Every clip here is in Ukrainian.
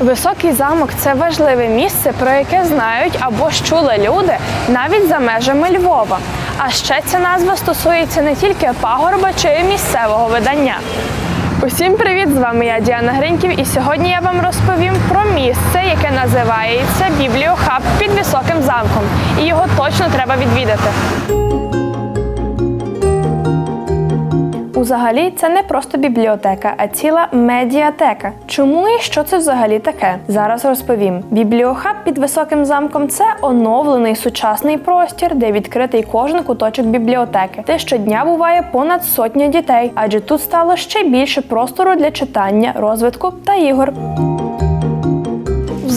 Високий замок це важливе місце, про яке знають або ж чули люди навіть за межами Львова. А ще ця назва стосується не тільки пагорба чи місцевого видання. Усім привіт! З вами я Діана Гриньків, і сьогодні я вам розповім про місце, яке називається Бібліохаб під високим замком. І його точно треба відвідати. Узагалі, це не просто бібліотека, а ціла медіатека. Чому і що це взагалі таке? Зараз розповім. Бібліохаб під високим замком це оновлений сучасний простір, де відкритий кожен куточок бібліотеки, де щодня буває понад сотня дітей, адже тут стало ще більше простору для читання, розвитку та ігор.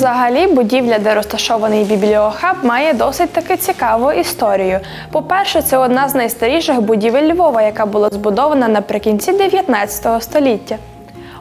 Взагалі, будівля, де розташований бібліохаб, має досить таки цікаву історію. По-перше, це одна з найстаріших будівель Львова, яка була збудована наприкінці 19 століття.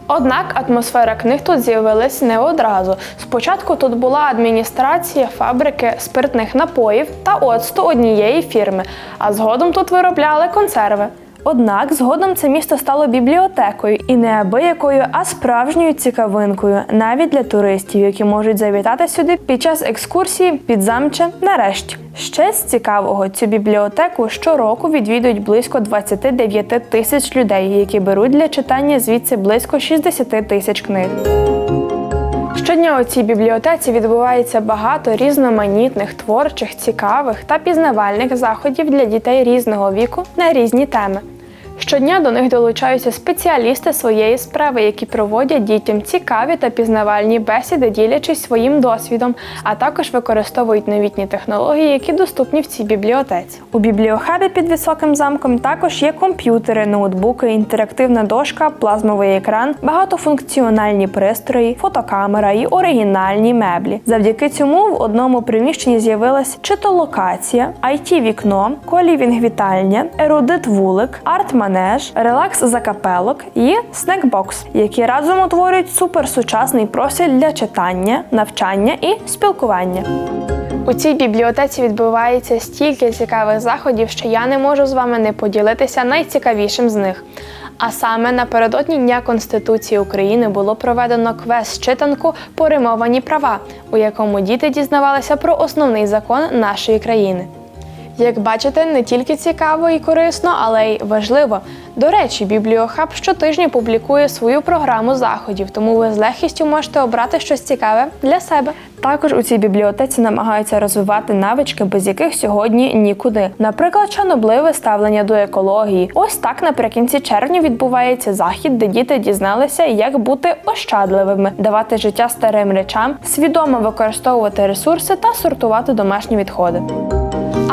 Однак атмосфера книг тут з'явилась не одразу. Спочатку тут була адміністрація фабрики спиртних напоїв та оцту однієї фірми, а згодом тут виробляли консерви. Однак згодом це місто стало бібліотекою і не абиякою, а справжньою цікавинкою, навіть для туристів, які можуть завітати сюди під час екскурсії під замче нарешті. Ще з цікавого цю бібліотеку щороку відвідують близько 29 тисяч людей, які беруть для читання звідси близько 60 тисяч книг. Щодня у цій бібліотеці відбувається багато різноманітних, творчих, цікавих та пізнавальних заходів для дітей різного віку на різні теми. Щодня до них долучаються спеціалісти своєї справи, які проводять дітям цікаві та пізнавальні бесіди, ділячись своїм досвідом, а також використовують новітні технології, які доступні в цій бібліотеці. У бібліохабі під високим замком також є комп'ютери, ноутбуки, інтерактивна дошка, плазмовий екран, багатофункціональні пристрої, фотокамера і оригінальні меблі. Завдяки цьому в одному приміщенні з'явилась читолокація, it вікно колівінг-вітальня, ерудит вулик, арт-манеж, релакс закапелок і снекбокс, які разом утворюють суперсучасний простір для читання, навчання і спілкування. У цій бібліотеці відбувається стільки цікавих заходів, що я не можу з вами не поділитися найцікавішим з них. А саме напередодні Дня Конституції України було проведено квест читанку Поримовані права, у якому діти дізнавалися про основний закон нашої країни. Як бачите, не тільки цікаво і корисно, але й важливо. До речі, Бібліохаб щотижня публікує свою програму заходів, тому ви з легкістю можете обрати щось цікаве для себе. Також у цій бібліотеці намагаються розвивати навички, без яких сьогодні нікуди. Наприклад, шанобливе ставлення до екології. Ось так наприкінці червня відбувається захід, де діти дізналися, як бути ощадливими, давати життя старим речам, свідомо використовувати ресурси та сортувати домашні відходи.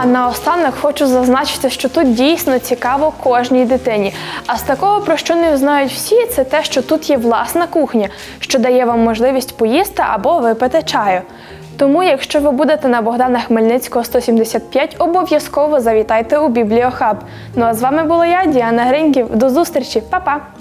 А наостанок хочу зазначити, що тут дійсно цікаво кожній дитині. А з такого, про що не знають всі, це те, що тут є власна кухня, що дає вам можливість поїсти або випити чаю. Тому, якщо ви будете на Богдана Хмельницького 175, обов'язково завітайте у Бібліохаб. Ну а з вами була я, Діана Гриньків. До зустрічі, Па-па!